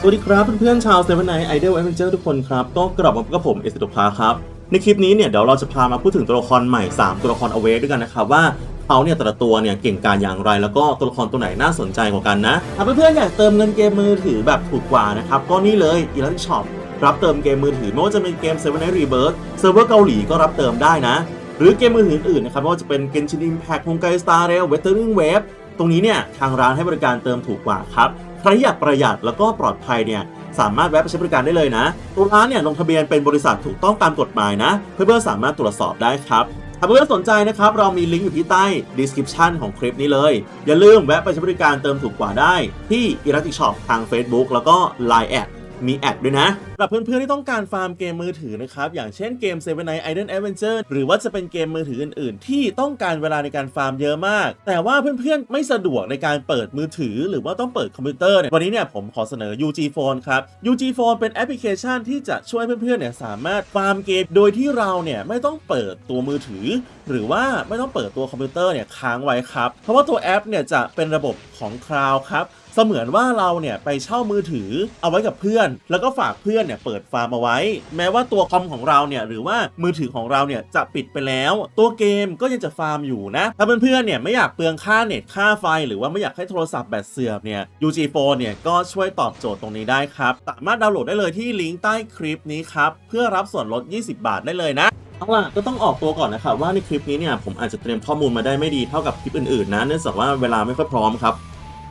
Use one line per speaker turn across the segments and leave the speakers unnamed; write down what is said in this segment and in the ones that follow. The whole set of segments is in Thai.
สวัสดีครับเพื่อนๆชาวเซเว่นไนไอเดลแอดเวนเจอร์ทุกคนครับ ก็กลับมาพบกับผมเอสตุพาครับ ในคลิปนี้เนี่ยเดี๋ยวเราจะพามาพูดถึงตัวละครใหม่ 3 ตัวละครเอาเวด้วยกันนะครับว่าเขาเนี่ยแต่ละตัวเนี่ยเก่งการอย่างไร แล้วก็ตัวละครตัวไหนน่าสนใจกว่ากันนะถ้าเพื่อนๆอยากเติมเงินเกมมือถือแบบถูกกว่านะครับก็นี่เลยอีลันช็อปรับเติมเกมมือถือไม่ว่าจะเป็นเกม Seven Nights Rebirth เซิร์ฟเวอร์เกาหลีก็รับเติมได้นะ หรือเกมมือถืออื่นๆนะครับไม่ว่าจะเป็น Genshin Impact ฮงไกสตาร์เรลเวทเทอร์ n งเวฟตรงนี้เนี่ยทางร้านให้บริการเติมถูกกว่าครับ ใครอยากประหยัดแล้วก็ปลอดภัยเนี่ยสามารถแวะไปใช้บริการได้เลยนะ ตัวร้านเนี่ยลงทะเบียนเป็นบริษัทถูกต้องตามกฎหมายนะ เพื่อนๆสามารถตรวจสอบได้ครับหากเพื่อนสนใจนะครับ เรามีลิงก์อยู่ที่ใต้ description ของคลิปนี้เลย อย่าลืมแวะไปใช้บริการเติมถูกกว่าได้ ที่ e l a s t i c Shop ทาง Facebook แล้วก็ Line แอด มีแอดด้วยนะสำหรับเพื่อนๆที่ต้องการฟาร์มเกมมือถือนะครับ อย่างเช่นเกม Seven Nights Idle Adventure หรือว่าจะเป็นเกมมือถืออื่นๆ ที่ต้องการเวลาในการฟาร์มเยอะมาก แต่ว่าเพื่อนๆไม่สะดวกในการเปิดมือถือ หรือว่าต้องเปิดคอมพิวเตอร์เนี่ยวันนี้เนี่ยผมขอเสนอ UG Phone ครับ UG Phone เป็นแอปพลิเคชันที่จะช่วยเพื่อนๆเนี่ยสามารถฟาร์มเกม โดยที่เราเนี่ยไม่ต้องเปิดตัวมือถือ หรือว่าไม่ต้องเปิดตัวคอมพิวเตอร์เนี่ยค้างไว้ครับเพราะว่าตัวแอปเนี่ยจะเป็นระบบของคลาวด์ครับ สมือนว่าเราเนี่ยไปเช่ามือถือเอาไว้กับเพื่อน แล้วก็ฝากเพื่อนเนี่ยเปิดฟาร์มเอาไว้ แม้ว่าตัวคอมของเราเนี่ยหรือว่ามือถือของเราเนี่ยจะปิดไปแล้ว ตัวเกมก็ยังจะฟาร์มอยู่นะ ถ้าเพื่อนๆเนี่ยไม่อยากเปลืองค่าเน็ตค่าไฟ หรือว่าไม่อยากให้โทรศัพท์แบตเสื่อมเนี่ย UG Phone เนี่ยก็ช่วยตอบโจทย์ตรงนี้ได้ครับ สามารถดาวน์โหลดได้เลยที่ลิงก์ใต้คลิปนี้ครับเพื่อรับส่วนลด 20 บาทได้เลยนะเอาล่ะก็ต้องออกตัวก่อนนะครับว่าในคลิปนี้เนี่ยผมอาจจะเตรียมข้อมูลมาได้ไม่ดีเท่ากับคลิปอื่นๆนะเนื่องจากว่าเวลาไม่ค่อยพร้อมครับ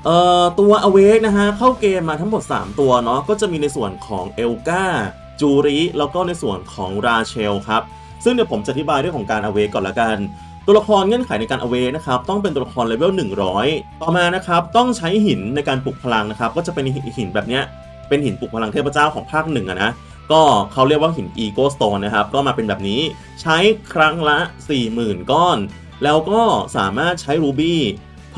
เอ่อตัว Awake นะฮะเข้าเกมมาทั้งหมด 3 ตัวเนาะก็จะมีในส่วนของเอลกาจูริแล้วก็ในส่วนของราเชลครับ ซึ่งเดี๋ยวผมจะอธิบายเรื่องของการ Awake ก่อนละกัน ตัวละครเงื่อนไขในการ Awake นะครับต้องเป็นตัวละครเลเวล100 ต่อมานะครับต้องใช้หินในการปลุกพลังนะครับก็จะเป็นหินแบบเนี้ยเป็นหินปลุกพลังเทพเจ้าของภาคหนึ่งอะนะก็เขาเรียกว่าหิน Ego Stone นะครับก็มาเป็นแบบนี้ใช้ครั้งละ 40,000 ก้อน แล้วก็สามารถใช้รูบี้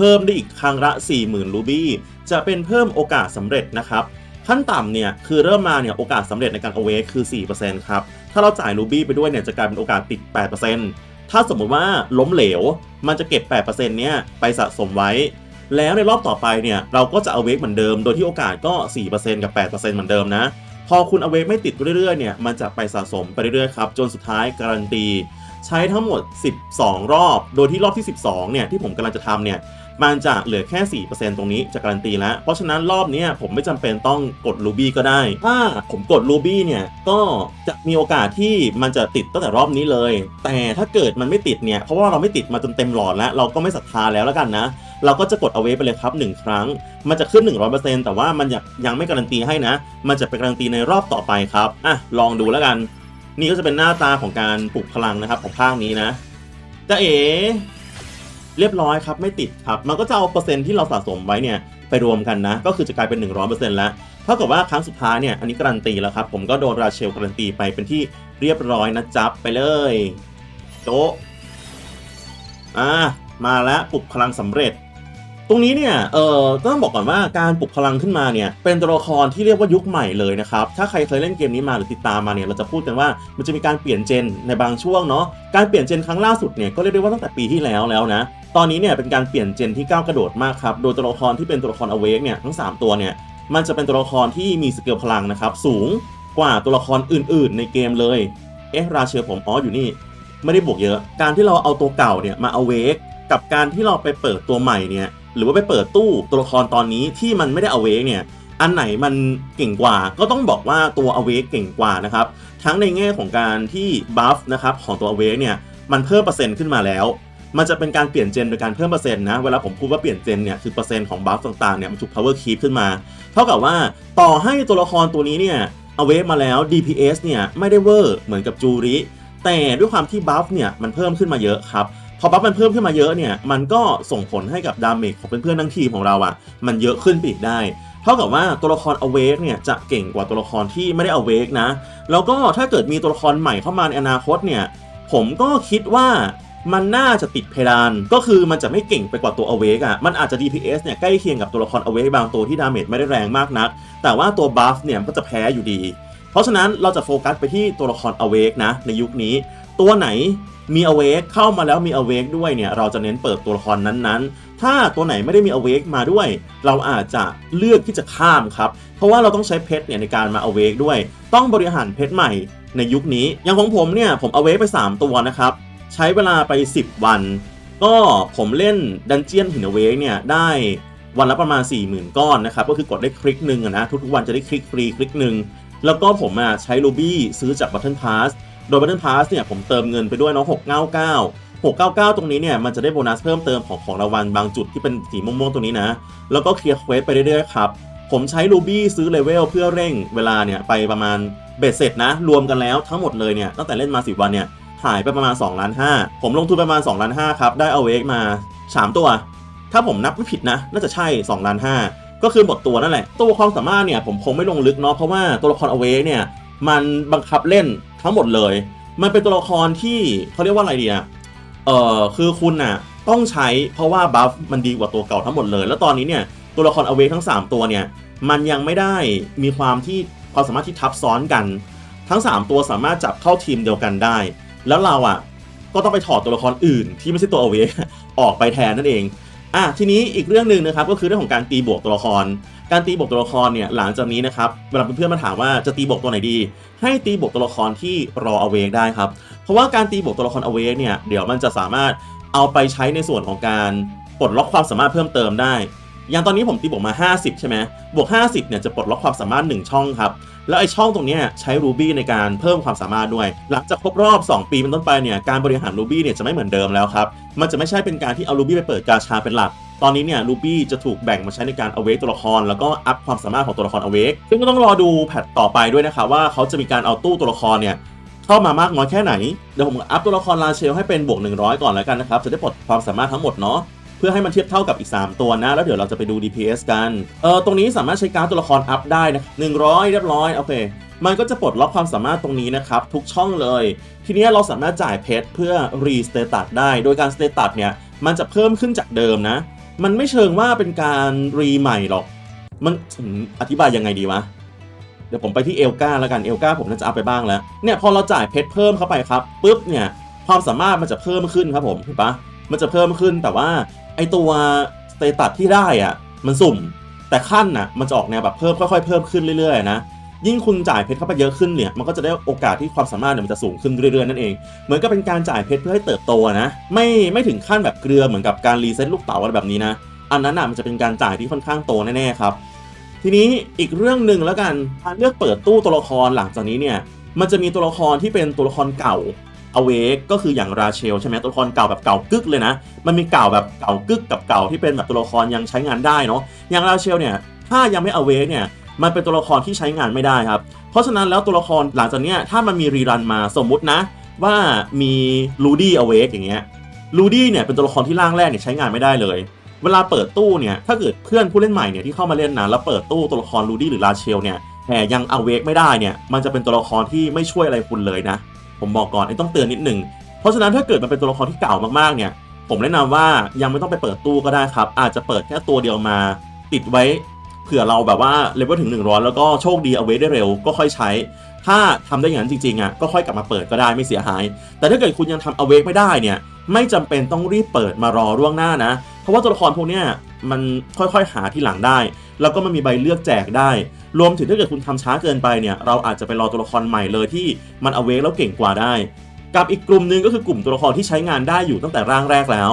เพิ่มได้อีกครั้งละ 40,000 รูบี้ จะเป็นเพิ่มโอกาสสำเร็จนะครับ ขั้นต่ำเนี่ยคือเริ่มมาเนี่ยโอกาสสำเร็จในการ awake คือ 4%ครับ ถ้าเราจ่ายรูบี้ไปด้วยเนี่ยจะกลายเป็นโอกาสติด 8%ถ้าสมมติว่าล้มเหลว มันจะเก็บ 8%เนี่ยไปสะสมไว้ แล้วในรอบต่อไปเนี่ยเราก็จะ awake เหมือนเดิม โดยที่โอกาสก็ 4%กับ 8%เหมือนเดิมนะ พอคุณเอาเวกไม่ติดเรื่อยๆเนี่ยมันจะไปสะสมไปเรื่อยๆครับจนสุดท้ายการันตีใช้ทั้งหมด 12 รอบ โดยที่รอบที่ 12 เนี่ยที่ผมกำลังจะทำเนี่ย มันจะเหลือแค่ 4%ตรงนี้จะการันตีแล้ว เพราะฉะนั้นรอบนี้ผมไม่จำเป็นต้องกดรูบี้ก็ได้ ถ้าผมกดรูบี้เนี่ย ก็จะมีโอกาสที่มันจะติดตั้งแต่รอบนี้เลย แต่ถ้าเกิดมันไม่ติดเนี่ย เพราะว่าเราไม่ติดมาจนเต็มหลอดแล้ว เราก็ไม่ศรัทธาแล้วแล้วกันนะ เราก็จะกดเอาไว้ไปเลยครับ 1 ครั้ง มันจะขึ้น 100%แต่ว่ามันยังไม่การันตีให้นะ มันจะเป็นการันตีในรอบต่อไปครับอะลองดูแล้วกัน นี่ก็จะเป็นหน้าตาของการปลุกพลังนะครับของภาคนี้นะจะเอ๋ เรียบร้อยครับไม่ติดครับมันก็จะเอาเปอร์เซ็นต์ที่เราสะสมไว้เนี่ยไปรวมกันนะ ก็คือจะกลายเป็น 100%แล้วเท่ากับว่าครั้งสุดท้ายเนี่ยอันนี้การันตีแล้วครับ ผมก็โดนราเชลการันตีไปเป็นที่เรียบร้อยนะจับไปเลยโต๊ะอะมาแล้วปลุกพลังสำเร็จ ตรงนี้เนี่ย เออต้องบอกก่อนว่าการปลุกพลังขึ้นมาเนี่ย เป็นตัวละครที่เรียกว่ายุคใหม่เลยนะครับ ถ้าใครเคยเล่นเกมนี้มาหรือติดตามมาเนี่ย เราจะพูดกันว่ามันจะมีการเปลี่ยนเจนในบางช่วงเนาะ การเปลี่ยนเจนครั้งล่าสุดเนี่ยก็เรียกได้ว่าตั้งแต่ปีที่แล้วแล้วนะ ตอนนี้เนี่ยเป็นการเปลี่ยนเจนที่ก้าวกระโดดมากครับ โดยตัวละครที่เป็นตัวละคร Awake เนี่ยทั้ง 3 ตัวเนี่ย มันจะเป็นตัวละครที่มีสเกลพลังนะครับสูงกว่าตัวละครอื่น ๆ ในเกมเลย เอ๊ะราเชลผมอ๋ออยู่นี่ ไม่ได้บวกเยอะ การที่เราเอาตัวเก่าเนี่ยมา Awake กับการที่เราไปเปิดตัวใหม่เนี่ย หรือว่าไปเปิดตู้ตัวละครตอนนี้ที่มันไม่ได้ Awake เนี่ยอันไหนมันเก่งกว่าก็ต้องบอกว่าตัว Awake เก่งกว่านะครับทั้งในแง่ของการที่บัฟนะครับของตัว Awake เนี่ยมันเพิ่มเปอร์เซ็นต์ขึ้นมาแล้ว มันจะเป็นการเปลี่ยนเจนโดยการเพิ่มเปอร์เซ็นต์นะเวลาผมพูดว่าเปลี่ยนเจนเนี่ยคือเปอร์เซ็นต์ของบัฟต่างๆเนี่ยมันถูก power keep ขึ้นมา เท่ากับว่าต่อให้ตัวละครตัวนี้เนี่ย Awake มาแล้ว DPS เนี่ยไม่ได้เวอร์เหมือนกับจูริแต่ด้วยความที่บัฟเนี่ยมันเพิ่มขึ้นมาเยอะครับ พอบัฟมันเพิ่มขึ้นมาเยอะเนี่ยมันก็ส่งผลให้กับดาเมจของเพื่อนๆทั้งทีมของเราอะ่ะมันเยอะขึ้นไปอีกได้เท่ากับว่าตัวละคร Awake เนี่ยจะเก่งกว่าตัวละครที่ไม่ได้ Awake นะ แล้วก็ถ้าเกิดมีตัวละครใหม่เข้ามาในอนาคตเนี่ยผมก็คิดว่ามันน่าจะติดเพดาน ก็คือมันจะไม่เก่งไปกว่าตัว Awake อะมันอาจจะ DPS เนี่ยใกล้เคียงกับตัวละคร Awake บางตัวที่ดาเมจไม่ได้แรงมากนัก แต่ว่าตัว Buff เนี่ยมันก็จะแพ้อยู่ดี เพราะฉะนั้นเราจะโฟกัสไปที่ตัวละคร Awake นะในยุคนี้ ตัวไหนมี Awake เข้ามาแล้วมี Awake ด้วยเนี่ยเราจะเน้นเปิดตัวละครนั้นๆ ถ้าตัวไหนไม่ได้มี awake มาด้วย เราอาจจะเลือกที่จะข้ามครับ เพราะว่าเราต้องใช้เพชรเนี่ยในการมา awake ด้วย ต้องบริหารเพชรใหม่ในยุคนี้ อย่างของผมเนี่ยผม awake ไป 3 ตัวนะครับ ใช้เวลาไป 10 วัน ก็ผมเล่นดันเจียนหิน awake เนี่ยได้วันละประมาณ 40,000 ก้อนนะครับ ก็คือกดได้คลิกหนึ่งนะทุกๆวันจะได้คลิกฟรีคลิกหนึ่งแล้วก็ผมอะใช้ Ruby ซื้อจาก Button Pass โดย Button Pass เนี่ยผมเติมเงินไปด้วยเนาะ699 699 ตรงนี้เนี่ยมันจะได้โบนัสเพิ่มเติมของของรางวัลบางจุดที่เป็นสีม่วงๆตรงนี้นะ แล้วก็เคลียร์เควสไปเรื่อยๆครับผมใช้ Ruby ซื้อเลเวลเพื่อเร่งเวลาเนี่ยไปประมาณเบ็ดเสร็จนะ รวมกันแล้วทั้งหมดเลยเนี่ยตั้งแต่เล่นมา 10 วันเนี่ยหายไปประมาณ2ล้าน5ผมลงทุนประมาณ2ล้าน5ครับ ได้เอาเวกมา3ตัว ถ้าผมนับไม่ผิดนะ น่าจะใช่2ล้าน5ก็คือหมดตัวนั่นแหละ ตัวความสามารถเนี่ยผมคงไม่ลงลึกเนาะเพราะว่าตัวละครเอาเวกเนี่ยมันบังคับเล่น ทั้งหมดเลย มันเป็นตัวละครที่เขาเรียกว่าอะไรดีอะเออคือคุณน่ะต้องใช้เพราะว่าบัฟมันดีกว่าตัวเก่าทั้งหมดเลย แล้วตอนนี้เนี่ยตัวละครอเวกทั้ง 3 ตัวเนี่ยมันยังไม่ได้มีความที่ความสามารถที่ทับซ้อนกัน ทั้ง 3 ตัวสามารถจับเข้าทีมเดียวกันได้ แล้วเราอะก็ต้องไปถอดตัวละครอื่นที่ไม่ใช่ตัวอเวกออกไปแทนนั่นเองอะทีนี้อีกเรื่องหนึ่งนะครับก็คือเรื่องของการตีบวกตัวละคร การตีบวกตัวละครเนี่ยหลังจากนี้นะครับเวลาเพื่อนๆมาถามว่าจะตีบวกตัวไหนดี ให้ตีบวกตัวละครที่รอเอาเวกได้ครับเพราะว่าการตีบวกตัวละครเอาเวกเนี่ยเดี๋ยวมันจะสามารถเอาไปใช้ในส่วนของการปลดล็อกความสามารถเพิ่มเติมได้ อย่างตอนนี้ผมตีบวกมา 50 ใช่ไหมบวก 50เนี่ยจะปลดล็อกความสามารถ 1 ช่องครับ แล้วไอ้ช่องตรงนี้ใช้ Ruby ในการเพิ่มความสามารถด้วย หลังจากครบรอบ 2 ปีเป็นต้นไปเนี่ยการบริหาร Ruby เนี่ยจะไม่เหมือนเดิมแล้วครับ มันจะไม่ใช่เป็นการที่เอา Ruby ไปเปิดกาชาเป็นหลัก ตอนนี้เนี่ย Ruby จะถูกแบ่งมาใช้ในการ awake ตัวละคร แล้วก็อัพความสามารถของตัวละคร awake ซึ่งก็ต้องรอดูแพทต่อไปด้วยนะครับว่าเขาจะมีการเอาตู้ตัวละครเนี่ยเข้ามามากน้อยแค่ไหน เดี๋ยวผมอัพตัวละครลาเชลให้เป็นบวก 100 ก่อนแล้วกันนะครับ จะได้ปลดความสามารถทั้งหมดเนาะเพื่อให้มันเทียบเท่ากับอีก 3 ตัวนะ แล้วเดี๋ยวเราจะไปดู DPS กันเออตรงนี้สามารถใช้การดตัวละครอัพได้นะ100 เรียบร้อยโอเคมันก็จะปลดล็อกความสามารถตรงนี้นะครับทุกช่องเลย ทีนี้เราสามารถจ่ายเพชรเพื่อรีสเตตัสได้ โดยการสเตตัสเนี่ยมันจะเพิ่มขึ้นจากเดิมนะ มันไม่เชิงว่าเป็นการรีใหม่หรอก มันอธิบายยังไงดีวะ เดี๋ยวผมไปที่เอลกาแล้วกันเอลกาผมน่าจะเอาไปบ้างแล้ว เนี่ยพอเราจ่ายเพชรเพิ่มเข้าไปครับปุ๊บเนี่ยความสามารถมันจะเพิ่มขึ้นครับผมเห็นปะมันจะเพิ่มขึ้นแต่ว่าไอตัวสเตตัสที่ได้อะมันสุ่ม แต่ขั้นน่ะมันจะออกแนวแบบเพิ่มค่อยๆเพิ่มขึ้นเรื่อยๆนะ ยิ่งคุณจ่ายเพชรเข้าไปเยอะขึ้นเนี่ยมันก็จะได้โอกาสที่ความสามารถเนี่ยมันจะสูงขึ้นเรื่อยๆนั่นเองเหมือนกับเป็นการจ่ายเพชรเพื่อให้เติบโตนะไม่ไม่ถึงขั้นแบบเกลือเหมือนกับการรีเซ็ตลูกเต๋าอะไรแบบนี้นะอันนั้นน่ะมันจะเป็นการจ่ายที่ค่อนข้างโตแน่ๆครับ ทีนี้อีกเรื่องหนึ่งแล้วกันการเลือกเปิดตู้ตัวละครหลังจากนี้เนี่ยมันจะมีตัวละครที่เป็นตัวละครเก่าอเวกก็คืออย่างราเชลใช่ไหมตัวละครเก่าแบบเก่ากึกเลยนะ มันมีเก่าแบบเก่ากึกกับเก่าที่เป็นแบบตัวละครยังใช้งานได้เนาะอย่างราเชลเนี่ยถ้ายังไม่อเวกเนี่ย มันเป็นตัวละครที่ใช้งานไม่ได้ครับ เพราะฉะนั้นแล้วตัวละครหลังจากเนี้ยถ้ามันมีรีรันมาสมมุตินะ ว่ามีลูดี้อเวกอย่างเงี้ยลูดี้เนี่ยเป็นตัวละครที่ร่างแรกเนี่ยใช้งานไม่ได้เลย เวลาเปิดตู้เนี่ยถ้าเกิดเพื่อนผู้เล่นใหม่เนี่ยที่เข้ามาเล่นนะแล้วเปิดตู้ตัวละครลูดี้หรือราเชลเนี่ยแต่ยังเอเวกไม่ได้เนี่ยมันจะเป็นตัวละครที่ไม่ช่วยอะไรคุณเลยนะ ผมบอกก่อนไอ้ต้องเตือนนิดนึงเพราะฉะนั้นถ้าเกิดมันเป็นตัวละครที่เก่ามากๆเนี่ยผมแนะนำว่ายังไม่ต้องไปเปิดตู้ก็ได้ครับ อาจจะเปิดแค่ตัวเดียวมา ติดไว้ ผื่อเราแบบว่าเลเวลถึง 100 แล้วก็โชคดีเอาเวกได้เร็วก็ค่อยใช้ ถ้าทำได้อย่างนั้นจริงๆอะก็ค่อยกลับมาเปิดก็ได้ไม่เสียหาย แต่ถ้าเกิดคุณยังทำเอาเวกไม่ได้เนี่ยไม่จำเป็นต้องรีบเปิดมารอล่วงหน้านะ เพราะว่าตัวละครพวกเนี้ยมันค่อยๆหาที่หลังได้ แล้วก็มันมีใบเลือกแจกได้ รวมถึงถ้าเกิดคุณทำช้าเกินไปเนี่ยเราอาจจะไปรอตัวละครใหม่เลยที่มันเอาเวกแล้วเก่งกว่าได้ กับอีกกลุ่มหนึงก็คือกลุ่มตัวละครที่ใช้งานได้อยู่ตั้งแต่ร่างแรกแล้ว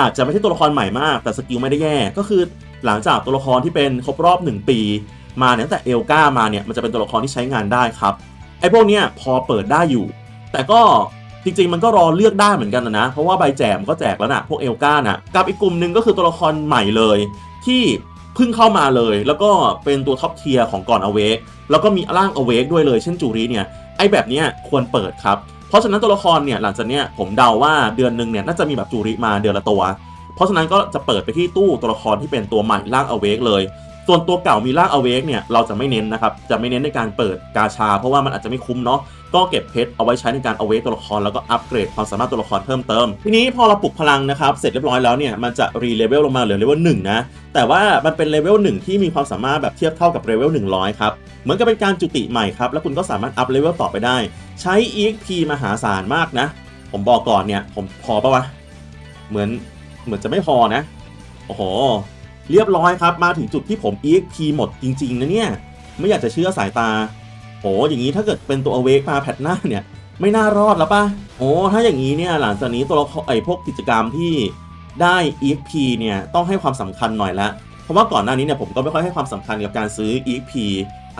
อาจจะไม่ใช่ตัวละครใหม่มาก แต่สกิลไม่ได้แย่ก็คือ หลังจากตัวละครที่เป็นครบรอบ 1 ปี มาเนี่ยตั้งแต่เอลกามาเนี่ยมันจะเป็นตัวละครที่ใช้งานได้ครับไอ้พวกเนี้ยพอเปิดได้อยู่ แต่ก็จริงๆ มันก็รอเลือกได้เหมือนกันนะ เพราะว่าใบแจมก็แจกแล้วนะพวกเอลกานะกับอีกกลุ่มหนึ่งก็คือตัวละครใหม่เลย ที่เพิ่งเข้ามาเลย แล้วก็เป็นตัวท็อปเทียร์ของก่อนอเวกแล้วก็มีร่างอเวกด้วยเลยเช่นจูรีเนี่ยไอ้แบบเนี้ยควรเปิดครับเพราะฉะนั้นตัวละครเนี่ยหลังจากเนี้ยผมเดาว่าเดือนหนึ่งเนี่ยน่าจะมีแบบจูริมาเดือนละตัว เพราะฉะนั้นก็จะเปิดไปที่ตู้ตัวละครที่เป็นตัวใหม่ร่างอเวกเลย ส่วนตัวเก่ามีร่างอเวกเนี่ยเราจะไม่เน้นนะครับ จะไม่เน้นในการเปิดกาชา เพราะว่ามันอาจจะไม่คุ้มเนาะ ก็เก็บเพชรเอาไว้ใช้ในการเอาเวกตัวละครแล้วก็อัปเกรดความสามารถตัวละครเพิ่มเติม ทีนี้พอเราปลุกพลังนะครับ เสร็จเรียบร้อยแล้วเนี่ยมันจะรีเลเวลลงมาเหลือเลเวลหนึ่งนะ แต่ว่ามันเป็นเลเวลหนึ่งที่มีความสามารถแบบเทียบเท่ากับเลเวล100ครับ เหมือนกับเป็นการจุติใหม่ครับ แล้วคุณก็สามารถอัพเลเวลต่อไปได้ ใช้ EXP มหาศาลมากนะ ผมบอกก่อนเนี่ยผมพอปะวะเหมือน เหมือนจะไม่พอนะ โอ้โห เรียบร้อยครับ มาถึงจุดที่ผม EXP หมดจริง ๆ นะเนี่ย ไม่อยากจะเชื่อสายตา โอ้อย่างนี้ถ้าเกิดเป็นตัว Awake มาแพทหน้าเนี่ย ไม่น่ารอดแล้วปะโอ้ถ้าอย่างนี้เนี่ยหลังจากนี้ตัวละครไอ้พวกกิจกรรมที่ได้ EXP เนี่ยต้องให้ความสำคัญหน่อยละ เพราะว่าก่อนหน้านี้เนี่ยผมก็ไม่ค่อยให้ความสำคัญกับการซื้อ EXP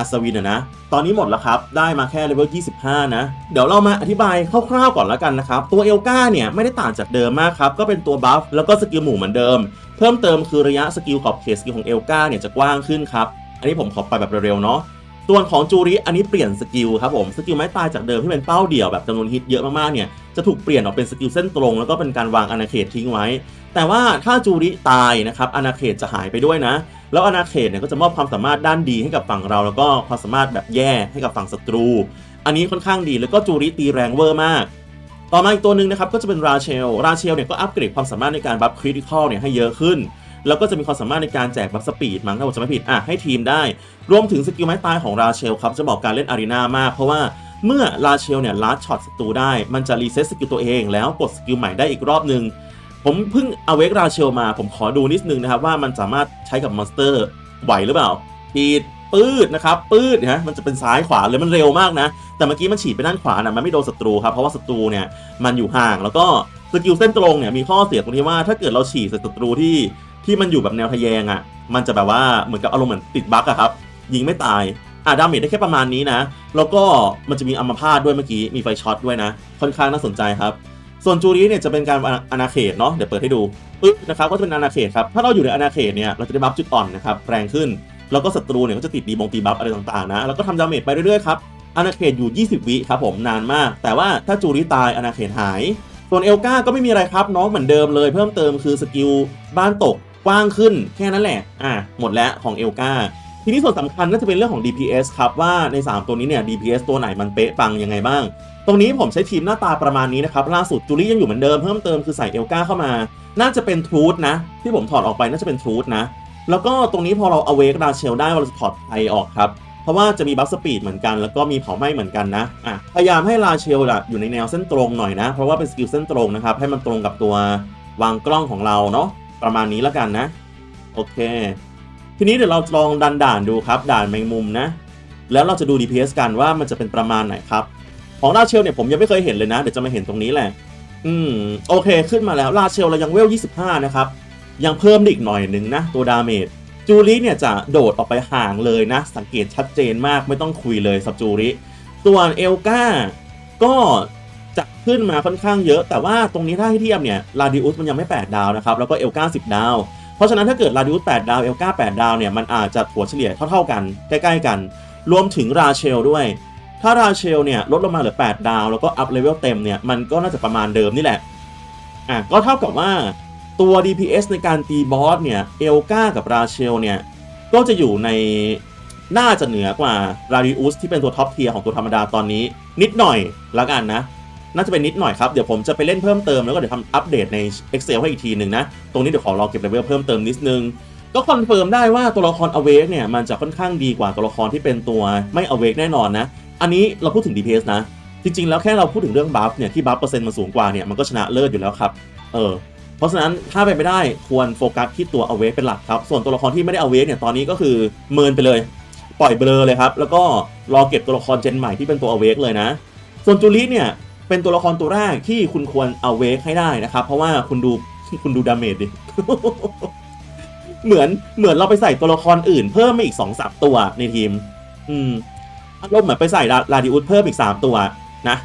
อัศวินอะนะ ตอนนี้หมดแล้วครับ ได้มาแค่เลเวล 25 นะ เดี๋ยวเรามาอธิบายคร่าวๆก่อนแล้วกันนะครับ ตัวเอลกาเนี่ยไม่ได้ต่างจากเดิมมากครับ ก็เป็นตัวบัฟแล้วก็สกิลหมู่เหมือนเดิม เพิ่มเติมคือระยะสกิลขอบเขตสกิลของเอลกาเนี่ยจะกว้างขึ้นครับ อันนี้ผมขอไปแบบเร็วๆเนาะส่วนของจูริอันนี้เปลี่ยนสกิลครับผมสกิลไม้ตายจากเดิมที่เป็นเป้าเดี่ยวแบบจำนวนฮิตเยอะมากๆเนี่ยจะถูกเปลี่ยนออกเป็นสกิลเส้นตรง แล้วก็เป็นการวางอาณาเขตทิ้งไว้ แต่ว่าถ้าจูริตายนะครับอาณาเขตจะหายไปด้วยนะ แล้วอาณาเขตเนี่ยก็จะมอบความสามารถด้านดีให้กับฝั่งเรา แล้วก็ความสามารถแบบแย่ให้กับฝั่งศัตรู อันนี้ค่อนข้างดีแล้วก็จูริตีแรงเวอร์มาก ต่อมาอีกตัวหนึ่งนะครับก็จะเป็นราเชล ราเชลเนี่ยก็อัปเกรดความสามารถในการบัฟคริติคอลเนี่ยให้เยอะขึ้น แล้วก็จะมีความสามารถในการแจกบัฟสปีดมั้งถ้าผมจะไม่ผิดอะให้ทีมได้ รวมถึงสกิลไม้ตายของราเชลครับจะบอกการเล่นอารีนามาก เพราะว่าเมื่อราเชลเนี่ยลัดช็อตศัตรูได้ มันจะรีเซ็ตสกิลตัวเอง แล้วกดสกิลใหม่ได้อีกรอบหนึ่ง ผมเพิ่งเอาเวกราเชลมา ผมขอดูนิดนึงนะครับว่ามันสามารถใช้กับมอนสเตอร์ไหวหรือเปล่าฉีดปืดนะครับปืดนะมันจะเป็นซ้ายขวาเลยมันเร็วมากนะ แต่เมื่อกี้มันฉีดไปด้านขวานะมันไม่โดนศัตรูครับเพราะว่าศัตรูเนี่ยมันอยู่ห่างแล้วก็สกิลเส้นตรงเนี่ยมีข้อเสียตรงที่ว่าถ้าเกิดเราฉีดใส่ศัตรูที่ที่มันอยู่แบบแนวทะแยงอะ่ะ มันจะแบบว่าเหมือนกับอารมณ์เหมือนติดบั๊กอะครับ ยิงไม่ตายอะดาเมจได้แค่ประมาณนี้นะ แล้วก็มันจะมีอัมพาตด้วยเมื่อกี้มีไฟช็อตด้วยนะ ค่อนข้างน่าสนใจครับ ส่วนจูริเนี่ยจะเป็นการอาณาเขตเนาะเดี๋ยวเปิดให้ดูปึ๊บนะครับก็จะเป็นอาณาเขตครับถ้าเราอยู่ในอาณาเขตเนี่ยเราจะได้บัฟจุดอ่อนนะครับแรงขึ้น แล้วก็ศัตรูเนี่ยก็จะติดดีบงตีบัฟอะไรต่างๆนะแล้วก็ทำดาเมจไปเรื่อยๆครับอาณาเขตอยู่ 20 วิครับผมนานมาก แต่ว่าถ้าจูริตายอาณาเขตหาย ส่วนเอลกาก็ไม่มีอะไรครับ น้องเหมือนเดิมเลย เพิ่มเติมคือสกิลบ้านตกกว้างขึ้นแค่นั้นแหละอะหมดแล้วของเอลกาทีนี้ส่วนสำคัญก็จะเป็นเรื่องของ DPS ครับว่าใน 3 ตัวนี้เนี่ย DPS ตัวไหนมันเป๊ะปังยังไงบ้าง รงนี้ผมใช้ทีมหน้าตาประมาณนี้นะครับ ล่าสุดจูลี่ยังอยู่เหมือนเดิมเพิ่มเติมคือใส่เอลกาเข้ามา น่าจะเป็นทรูธนะ ที่ผมถอดออกไปน่าจะเป็นทรูธนะ แล้วก็ตรงนี้พอเราเอาเวกราเชลได้เราจะถอดไฟออกครับเพราะว่าจะมีบัฟสปีดเหมือนกัน แล้วก็มีเผาไหม้เหมือนกันนะอะพยายามให้ราเชลอะอยู่ในแนวเส้นตรงหน่อยนะ เพราะว่าเป็นสกิลเส้นตรงนะครับให้มันตรงกับตัววางกล้องของเราเนาะประมาณนี้แล้วกันนะ โอเค ทีนี้เดี๋ยวเราลองดันด่านดูครับ ด่านแมงมุมนะ แล้วเราจะดู DPS กันว่ามันจะเป็นประมาณไหนครับ ของราเชลเนี่ยผมยังไม่เคยเห็นเลยนะ เดี๋ยวจะมาเห็นตรงนี้แหละ อืมโอเคขึ้นมาแล้วราเชลเรายังเวล 25 นะครับ ยังเพิ่มอีกหน่อยหนึ่งนะ ตัวดาเมจจูริเนี่ยจะโดดออกไปห่างเลยนะ สังเกตชัดเจนมากไม่ต้องคุยเลยสับจูริส่วนเอลกาก็จะขึ้นมาค่อนข้างเยอะ แต่ว่าตรงนี้ถ้าให้เทียบเนี่ยลาดิอุสมันยังไม่ 8 ดาวนะครับ แล้วก็เอลกา10 ดาว เพราะฉะนั้นถ้าเกิดลาดิอุส8ดาวเอลกา8ดาวเนี่ยมันอาจจะถัวเฉลี่ยเท่าๆกัน ใกล้ๆกัน รวมถึงราเชลด้วย ถ้าราเชลเนี่ยลดลงมาเหลือ 8 ดาว แล้วก็อัพเลเวลเต็มเนี่ย มันก็น่าจะประมาณเดิมนี่แหละ อะ ก็เท่ากับว่าตัว DPS ในการตีบอสเนี่ย เอลกากับราเชลเนี่ย ก็จะอยู่ในน่าจะเหนือกว่าราดิอุสที่เป็นตัวท็อปเทียร์ของตัวธรรมดาตอนนี้ นิดหน่อยละกันนะ น่าจะเป็นนิดหน่อยครับ เดี๋ยวผมจะไปเล่นเพิ่มเติมแล้วก็เดี๋ยวทำอัปเดตใน Excel ให้อีกทีหนึ่งนะ ตรงนี้เดี๋ยวขอรอเก็บเลเวลเพิ่มเติมนิดนึง ก็คอนเฟิร์มได้ว่าตัวละคร Awake เนี่ยมันจะค่อนข้างดีกว่าตัวละครที่เป็นตัวไม่ Awake แน่นอนนะ อันนี้เราพูดถึง DPS นะ จริง ๆ แล้วแค่เราพูดถึงเรื่องบัฟเนี่ยที่บัฟเปอร์เซ็นต์มันสูงกว่าเนี่ยมันก็ชนะเลิศอยู่แล้วครับเออเพราะฉะนั้นถ้าเป็นไปได้ควรโฟกัสที่ตัว Awake เป็นหลักครับ ส่วนตัวละครที่ไม่ได้ Awake เนี่ยตอนนี้ก็คือเมินไปเลย ปล่อยเบลอเลยครับแล้วก็รอเก็บตัวละครเจนใหม่ที่เป็นตัว Awake เลยนะ ส่วนจูลิเนี่ยเป็นตัวละครตัวแรกที่คุณควร Awake ให้ได้นะครับเพราะว่าคุณดูคุณดูดาเมจดิ เหมือนเหมือนเราไปใส่ตัวละครอื่นเพิ่มมาอีก2องสามตัวในทีม อืมอารมณ์เหมือนไปใส่ลาดิอุสเพิ่มอีก3ตัวนะ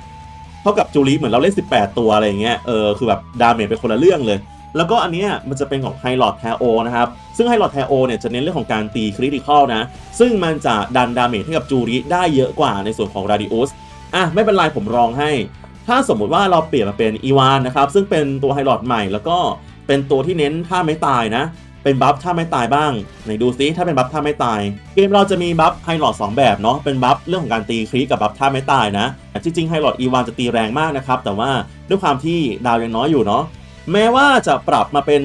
เท่ากับจูริเหมือนเราเล่น18ตัวอะไรอย่างเงี้ยเออคือแบบดาเมจเป็นคนละเรื่องเลย แล้วก็อันเนี้ยมันจะเป็นของไฮลอดแทโอนะครับ ซึ่งไฮลอดแทโอเนี่ยจะเน้นเรื่องของการตีคริติคอลนะ ซึ่งมันจะดันดาเมจให้กับจูริได้เยอะกว่าในส่วนของราดิอุสอะไม่เป็นไรผมรองให้ ถ้าสมมุติว่าเราเปลี่ยนมาเป็นอีวานนะครับซึ่งเป็นตัวไฮลอดใหม่แล้วก็เป็นตัวที่เน้นท่าไม่ตายนะ เป็นบัฟท่าไม่ตายบ้างไหนดูซิถ้าเป็นบัฟท่าไม่ตาย เกมเราจะมีบัฟไฮลอด2แบบเนาะเป็นบัฟเรื่องของการตีคริกกับบัฟท่าไม่ตายนะแต่จริงๆไฮลอดอีวานจะตีแรงมากนะครับแต่ว่าด้วยความที่ดาวยังน้อยอยู่เนาะแม้ว่าจะปรับมาเป็น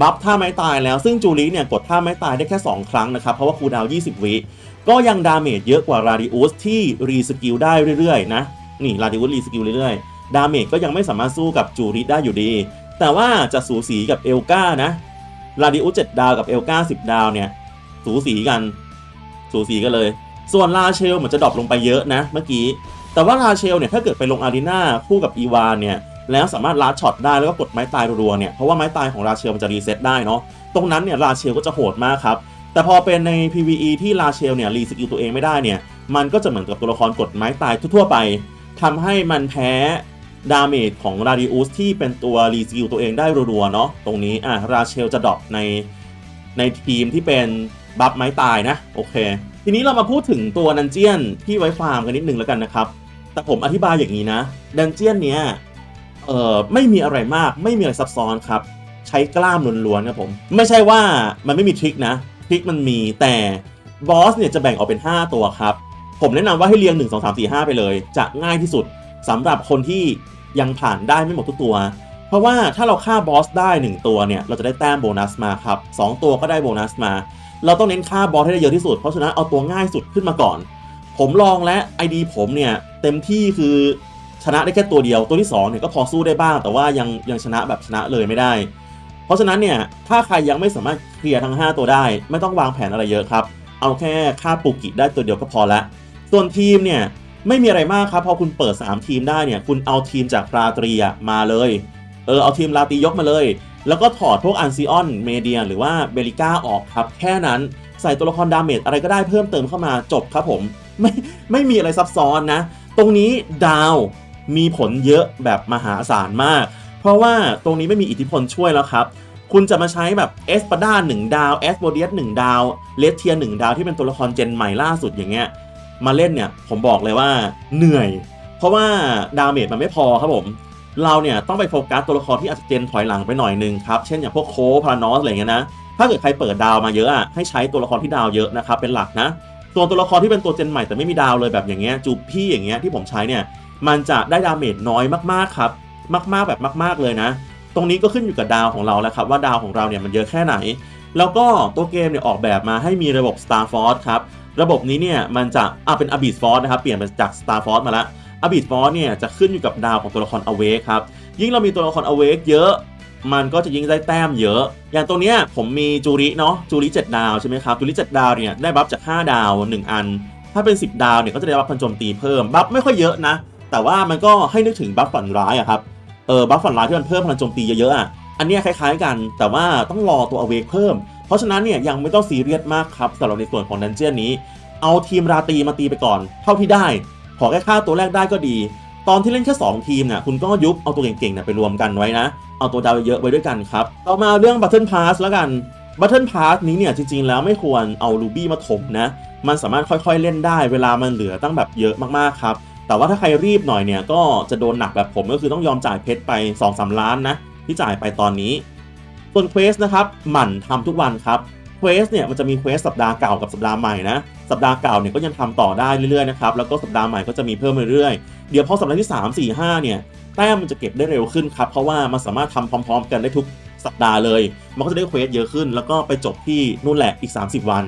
บัฟท่าไม้ตายแล้วซึ่งจูริเนี่ยกดท่าไม้ตายได้แค่ 2 ครั้งนะครับ เพราะว่าคูดาว 20 วิก็ยังดาเมจเยอะกว่าราดิอุสที่รีสกิลได้เรื่อยๆนะ นี่ราดิอุสรีสกิลเรื่อยๆ ดาเมจก็ยังไม่สามารถสู้กับจูริได้อยู่ดี แต่ว่าจะสูสีกับเอลกานะ ลาดิอุส7ดาวกับเอลกา10 ดาวเนี่ย สูสีกัน สูสีกันเลย ส่วนลาเชลเหมือนจะดรอปลงไปเยอะนะเมื่อกี้ แต่ว่าลาเชลเนี่ยถ้าเกิดไปลงอารีนาคู่กับอีวานเนี่ยแล้วสามารถลัดช็อตได้แล้วก็กดไม้ตายรัวๆเนี่ยเพราะว่าไม้ตายของลาเชลมันจะรีเซ็ตได้เนาะตรงนั้นเนี่ยลาเชลก็จะโหดมากครับแต่พอเป็นใน PVE ที่ลาเชลเนี่ยรีสกิลตัวเองไม่ได้เนี่ยมันก็จะเหมือนกับตัวละครกดไม้ตายทั่วๆไปทำให้มันแพ้ ดาเมจของราดิอุสที่เป็นตัวรีสกิลตัวเองได้รัวๆเนาะตรงนี้อะราเชลจะดรอปในในทีมที่เป็นบัฟไม้ตายนะ โอเค ทีนี้เรามาพูดถึงตัวดันเจียนที่ไว้ฟาร์มกันนิดนึงแล้วกันนะครับ แต่ผมอธิบายอย่างนี้นะดันเจียนเนี้ยเอ่อไม่มีอะไรมากไม่มีอะไรซับซ้อนครับ ใช้กล้ามล้วนๆครับผม ไม่ใช่ว่ามันไม่มีทริคนะทริคมันมีแต่บอสเนี่ยจะแบ่งออกเป็น 5 ตัวครับ ผมแนะนำว่าให้เรียง 1 2 3 4 5 ไปเลย จะง่ายที่สุด สำหรับคนที่ยังผ่านได้ไม่หมดทุกตัว เพราะว่าถ้าเราฆ่าบอสได้ 1 ตัวเนี่ย เราจะได้แต้มโบนัสมาครับ 2 ตัวก็ได้โบนัสมา เราต้องเน้นฆ่าบอสให้ได้เยอะที่สุด เพราะฉะนั้นเอาตัวง่ายสุดขึ้นมาก่อน ผมลองและ ID ผมเนี่ยเต็มที่คือชนะได้แค่ตัวเดียว ตัวที่2เนี่ยก็พอสู้ได้บ้าง แต่ว่ายังยังชนะแบบชนะเลยไม่ได้ เพราะฉะนั้นเนี่ยถ้าใครยังไม่สามารถเคลียร์ทั้ง 5 ตัวได้ ไม่ต้องวางแผนอะไรเยอะครับ เอาแค่ค่าปุกิได้ตัวเดียวก็พอละ ส่วนทีมเนี่ย ไม่มีอะไรมากครับพอคุณเปิด 3 ทีมได้เนี่ยคุณเอาทีมจากราตรีมาเลยเออเอาทีมราตรียกมาเลย แล้วก็ถอดพวกอันซิออนเมเดียหรือว่าเบลิก้าออกครับ แค่นั้นใส่ตัวละครดาเมจอะไรก็ได้เพิ่มเติมเข้ามาจบครับผม ไม่ไม่มีอะไรซับซ้อนนะ ตรงนี้ดาวมีผลเยอะแบบมหาศาลมาก เพราะว่าตรงนี้ไม่มีอิทธิพลช่วยแล้วครับ คุณจะมาใช้แบบเอสปาด้าหนึ่งดาวเอสโบเดียสหนึ่งดาวเลสเทียหนึ่งดาวที่เป็นตัวละครเจนใหม่ล่าสุดอย่างเงี้ย มาเล่นเนี่ยผมบอกเลยว่าเหนื่อย เพราะว่าดาเมจมันไม่พอครับผม เราเนี่ยต้องไปโฟกัสตัวละครที่อาจจะเจนถอยหลังไปหน่อยนึงครับ เช่นอย่างพวกโคพารานอสอะไรเงี้ยนะ ถ้าเกิดใครเปิดดาวมาเยอะอะให้ใช้ตัวละครที่ดาวเยอะนะครับเป็นหลักนะส่วนตัวละครที่เป็นตัวเจนใหม่แต่ไม่มีดาวเลยแบบอย่างเงี้ยจูพี่อย่างเงี้ยที่ผมใช้เนี่ยมันจะได้ดาเมจน้อยมากๆครับ มากๆแบบมาก ๆเลยนะ ตรงนี้ก็ขึ้นอยู่กับดาวของเราแล้วครับว่าดาวของเราเนี่ยมันเยอะแค่ไหน แล้วก็ตัวเกมเนี่ยออกแบบมาให้มีระบบ Star Force ครับ ระบบนี้เนี่ยมันจะอ่าเป็น Abyss Force นะครับเปลี่ยนเป็นจาก Star Force มาแล้ว Abyss Force เนี่ยจะขึ้นอยู่กับดาวของตัวละคร Awake ครับยิ่งเรามีตัวละคร Awake เยอะ มันก็จะยิ่งได้แต้มเยอะ อย่างตัวเนี้ยผมมีจูริเนาะจูริ7ดาวใช่ไหมครับจูริ7ดาวเนี่ยได้บัฟจาก 5 ดาว 1 อัน ถ้าเป็น 10 ดาวเนี่ยก็จะได้บัฟพันโจมตีเพิ่มบัฟไม่ค่อยเยอะนะ แต่ว่ามันก็ให้นึกถึงบัฟฝันร้ายอะครับเออบัฟฝันร้ายที่มันเพิ่มพลังโจมตีเยอะๆอะอันนี้คล้ายๆกัน แต่ว่าต้องรอตัว Awake เพิ่ม เพราะฉะนั้นเนี่ยยังไม่ต้องซีเรียสมากครับสำหรับในส่วนของดันเจียนนี้ เอาทีมราตีมาตีไปก่อน เท่าที่ได้ ขอแค่ค่าตัวแรกได้ก็ดี ตอนที่เล่นแค่ 2 ทีมเนี่ยคุณก็ยุบเอาตัวเก่งๆเนี่ยไปรวมกันไว้นะ เอาตัวดาวเยอะไว้ด้วยกันครับต่อมาเรื่อง Battle Pass แล้วกัน Battle Pass นี้เนี่ยจริงๆแล้วไม่ควรเอารูบี้มาถมนะ มันสามารถค่อยๆเล่นได้เวลามันเหลือตั้งแบบเยอะมากๆครับ แต่ว่าถ้าใครรีบหน่อยเนี่ยก็จะโดนหนักแบบผมก็คือต้องยอมจ่ายเพชรไป 2-3 ล้านนะที่จ่ายไปตอนนี้ วนเควสนะครับหมั่นทำทุกวันครับเควสเนี่ยมันจะมีเควสสัปดาห์เก่ากับสัปดาห์ใหม่นะสัปดาห์เก่าเนี่ยก็ยังทำต่อได้เรื่อยๆนะครับแล้วก็สัปดาห์ใหม่ก็จะมีเพิ่มเรื่อยๆเดี๋ยวพอสัปดาห์ที่ 3 4 5เนี่ยแต้มมันจะเก็บได้เร็วขึ้นครับเพราะว่ามันสามารถทำพร้อม ๆ กันได้ทุกสัปดาห์เลย มันก็จะได้เควสเยอะขึ้น แล้วก็ไปจบที่นู่นแหละอีก 30 วัน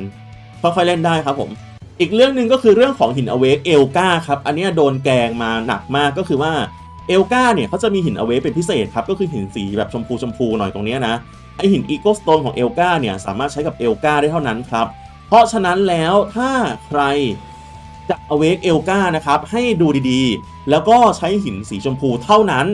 ค่อยๆเล่นได้ครับผมอีกเรื่องหนึ่งก็คือเรื่องของหินอเวกเอลกาครับอันนี้โดนแกงมาหนักมากก็คือว่าเอลกาเนี่ยเขาจะมีหินอเวกเป็นพิเศษครับก็คือหินสีแบบชมพูชมพูหน่อยตรงนี้นะ ไอหินอีโกสโตนของเอลกาเนี่ยสามารถใช้กับเอลกาได้เท่านั้นครับ เพราะฉะนั้นแล้วถ้าใครจะ awake เอลกานะครับ ให้ดูดีๆ แล้วก็ใช้หินสีชมพูเท่านั้น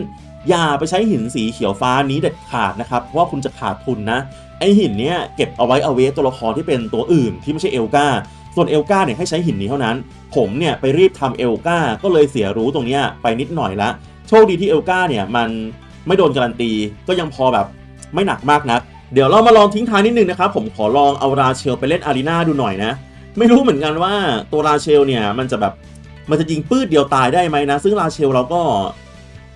อย่าไปใช้หินสีเขียวฟ้านี้เด็ดขาดนะครับ เพราะว่าคุณจะขาดทุนนะ ไอหินเนี้ยเก็บเอาไว้ awake ตัวละครที่เป็นตัวอื่นที่ไม่ใช่เอลกาส่วนเอลกาเนี่ยให้ใช้หินนี้เท่านั้น ผมเนี่ยไปรีบทำเอลกาก็เลยเสียรู้ตรงเนี้ยไปนิดหน่อยละ โชคดีที่เอลกาเนี่ยมันไม่โดนการันตี ก็ยังพอแบบ ไม่หนักมากนัก เดี๋ยวเรามาลองทิ้งท้ายนิดนึงนะครับ ผมขอลองเอาราเชลไปเล่นอารีนาดูหน่อยนะ ไม่รู้เหมือนกันว่าตัวราเชลเนี่ยมันจะแบบมันจะยิงปืดเดียวตายได้ไหมนะ ซึ่งราเชลเราก็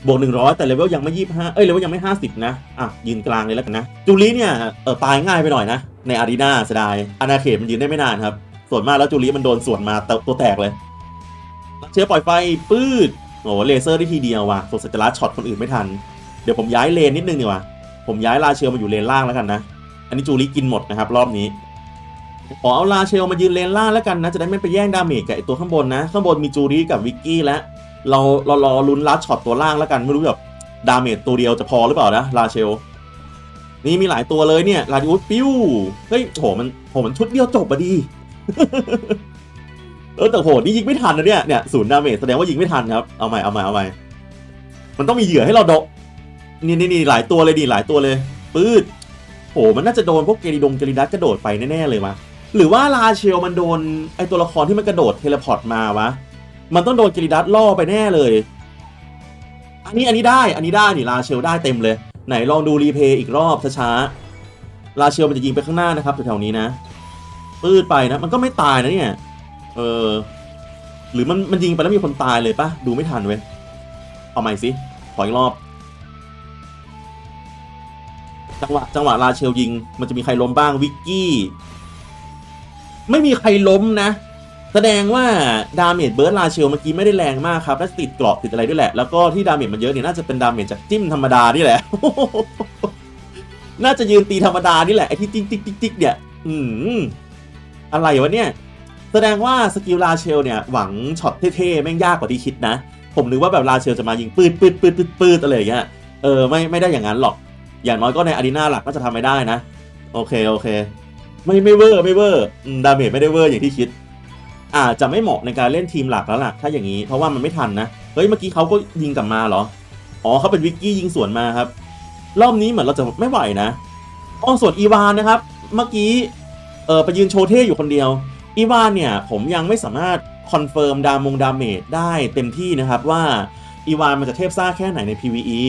บวก 100 แต่เลเวลยังไม่25เอ้ยเลเวลยังไม่ 50 นะ อะ ยืนกลางเลยแล้วกันนะ จูลี่เนี่ยเออตายง่ายไปหน่อยนะ ในอารีนาเสียดายอาณาเขตมันยืนได้ไม่นานครับ ส่วนมากแล้วจูลี่มันโดนสวนมาตตัวแตกเลยราเชลปล่อยไฟปืดโอ้เลเซอร์ได้ทีเดียวว่ะสงสัยจะลัดช็อตคนอื่นไม่ทัน เดี๋ยวผมย้ายเลนนิดนึงดีกว่า ผมย้ายลาเชลมาอยู่เลนล่างแล้วกันนะ อันนี้จูริกินหมดนะครับ รอบนี้ขอเอาลาเชลมายืนเลนล่างแล้วกันนะจะได้ไม่ไปแย่งดาเมจกับไอตัวข้างบนนะ ข้างบนมีจูริกับวิกกี้และเราเรารอลุ้นลัดช็อตตัวล่างแล้วกันไม่รู้แบบดาเมจตัวเดียวจะพอหรือเปล่านะลาเชลนี่มีหลายตัวเลยเนี่ยลาดิอุสปิ้วเฮ้ยโหมันโหมันชุดเดียวจบอะดีเออแต่โหนี่ยิงไม่ทันนะเนี่ยเนี่ยศูนย์ดาเมจแสดงว่ายิงไม่ทันครับเอาใหม่เอาใหม่เอาใหม่มันต้องมีเหยื่อให้เราโด นี่นี่นี่หลายตัวเลยดิหลายตัวเลย ปืดโหมันน่าจะโดนพวกเกริดงเกริดัสกระโดดไปแน่ๆเลยวะหรือว่าลาเชลมันโดนไอตัวละครที่มันกระโดดเทเลพอร์ตมาวะ มันต้องโดนเกริดัสล่อไปแน่เลย อันนี้อันนี้ได้อันนี้ได้นี่ลาเชลได้เต็มเลย ไหนลองดูรีเพย์อีกรอบช้าๆลาเชลมันจะยิงไปข้างหน้านะครับแถวๆนี้นะปืดไปนะ มันก็ไม่ตายนะเนี่ยเออหรือมันมันยิงไปแล้วมีคนตายเลยปะดูไม่ทันเว้ยเอาใหม่สิขออีกรอบ จังหวะจังหวะลาเชลยิง มันจะมีใครล้มบ้างวิกกี้ ไม่มีใครล้มนะ แสดงว่าดาเมจเบิร์ดลาเชลเมื่อกี้ไม่ได้แรงมากครับน่าจะติดกรอบติดอะไรด้วยแหละ แล้วก็ที่ดาเมจมันเยอะเนี่ยน่าจะเป็นดาเมจจากจิ้มธรรมดานี่แหละ น่าจะยืนตีธรรมดานี่แหละไอ้ที่ติ๊กติ๊กติ๊กติ๊กเนี่ย อืมอะไรวะเนี่ย แสดงว่าสกิลลาเชลเนี่ยหวังช็อตเท่ๆแม่งยากกว่าที่คิดนะ ผมนึกว่าแบบลาเชลจะมายิงปืดปืดปืดปืดปืดอะไรอย่างเงี้ยเออไม่ไม่ได้อย่างนั้นหรอก อย่างน้อยก็ในอารีนาหลักก็จะทำไม่ได้นะ โอเคโอเค ไม่ไม่เวอร์ไม่เวอร์ดาเมจไม่ได้เวอร์อย่างที่คิด อาจจะไม่เหมาะในการเล่นทีมหลักแล้วล่ะ ถ้าอย่างนี้เพราะว่ามันไม่ทันนะ เฮ้ยเมื่อกี้เขาก็ยิงกลับมาเหรอ อ๋อเขาเป็นวิกกี้ยิงสวนมาครับ รอบนี้เหมือนเราจะไม่ไหวนะอ๋อส่วนอีวานนะครับ เมื่อกี้เออไปยืนโชว์เท่อยู่คนเดียว อีวานเนี่ยผมยังไม่สามารถคอนเฟิร์มดามงดาเมจได้เต็มที่นะครับว่าอีวานมันจะเทพซ่าแค่ไหนใน PVE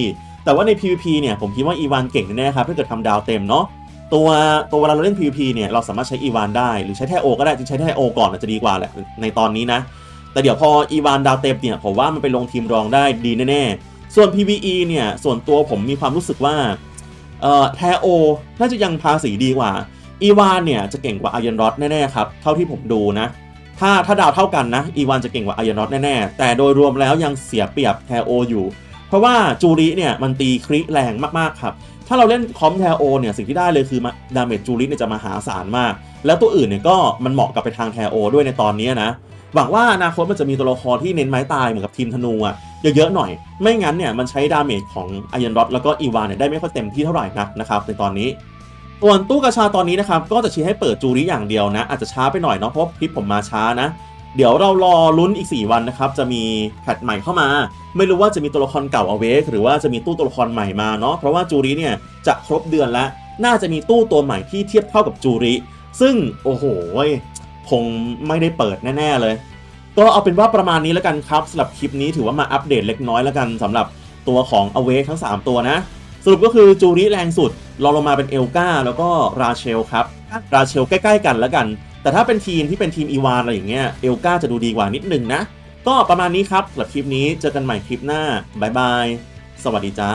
แต่ว่าใน PVP เนี่ยผมคิดว่าอีวานเก่งแน่ๆครับถ้าเกิดทำดาวเต็มเนาะตัวตัวเวลาเราเล่น PVP เนี่ยเราสามารถใช้อีวานได้หรือใช้แทโอก็ได้จริงใช้แทโอก่อนอาจจะดีกว่าแหละในตอนนี้นะ แต่เดี๋ยวพออีวานดาวเต็มเนี่ยผมว่ามันไปลงทีมรองได้ดีแน่ๆ ส่วน PVE เนี่ยส่วนตัวผมมีความรู้สึกว่าเอ่อแทโอน่าจะยังภาษีดีกว่าอีวานเนี่ยจะเก่งกว่าอายันรอดแน่ๆครับเท่าที่ผมดูนะ ถ้าถ้าดาวเท่ากันนะอีวานจะเก่งกว่าอายันรอดแน่ๆแต่โดยรวมแล้วยังเสียเปรียบแทโออยู่ เพราะว่าจูริเนี่ยมันตีคริแรงมากๆครับ ถ้าเราเล่นคอมแทโอเนี่ยสิ่งที่ได้เลยคือดาเมจจูริเนี่ยจะมาหาศาลมาก แล้วตัวอื่นเนี่ยก็มันเหมาะกับไปทางแทโอด้วยในตอนนี้นะหวังว่าอนาคตมันจะมีตัวละครที่เน้นไม้ตายเหมือนกับทีมธนูอะเยอะๆหน่อย ไม่งั้นเนี่ยมันใช้ดาเมจของไอายันรอดแล้วก็อีวานเนี่ยได้ไม่ค่อยเต็มที่เท่าไหร่นักนะครับในตอนนี้ส่วนตู้กระชาตอนนี้นะครับก็จะชี้ให้เปิดจูริอย่างเดียวนะ อาจจะช้าไปหน่อยเนาะเพราะคลิปผมมาช้านะ เดี๋ยวเรารอลุ้นอีก 4 วันนะครับ จะมีแพทใหม่เข้ามา ไม่รู้ว่าจะมีตัวละครเก่าเอาเวกหรือว่าจะมีตู้ตัวละครใหม่มาเนาะเพราะว่าจูริเนี่ยจะครบเดือนแล้ว น่าจะมีตู้ตัวใหม่ที่เทียบเท่ากับจูริ ซึ่งโอ้โหคงไม่ได้เปิดแน่ ๆ เลย ก็เอาเป็นว่าประมาณนี้แล้วกันครับสำหรับคลิปนี้ถือว่ามาอัปเดตเล็กน้อยแล้วกันสำหรับตัวของ a w a k e ทั้ง 3 ตัวนะ สรุปก็คือจูริแรงสุดรองลงมาเป็นเอลกาแล้วก็ราเชลครับราเชลใกล้ ๆ กันแล้วกัน แต่ถ้าเป็นทีมที่เป็นทีมอีวานอะไรอย่างเงี้ยเอลกาจะดูดีกว่านิดนึงนะ ก็ประมาณนี้ครับสำหรับคลิปนี้เจอกันใหม่คลิปหน้าบายบาย สวัสดีจ้า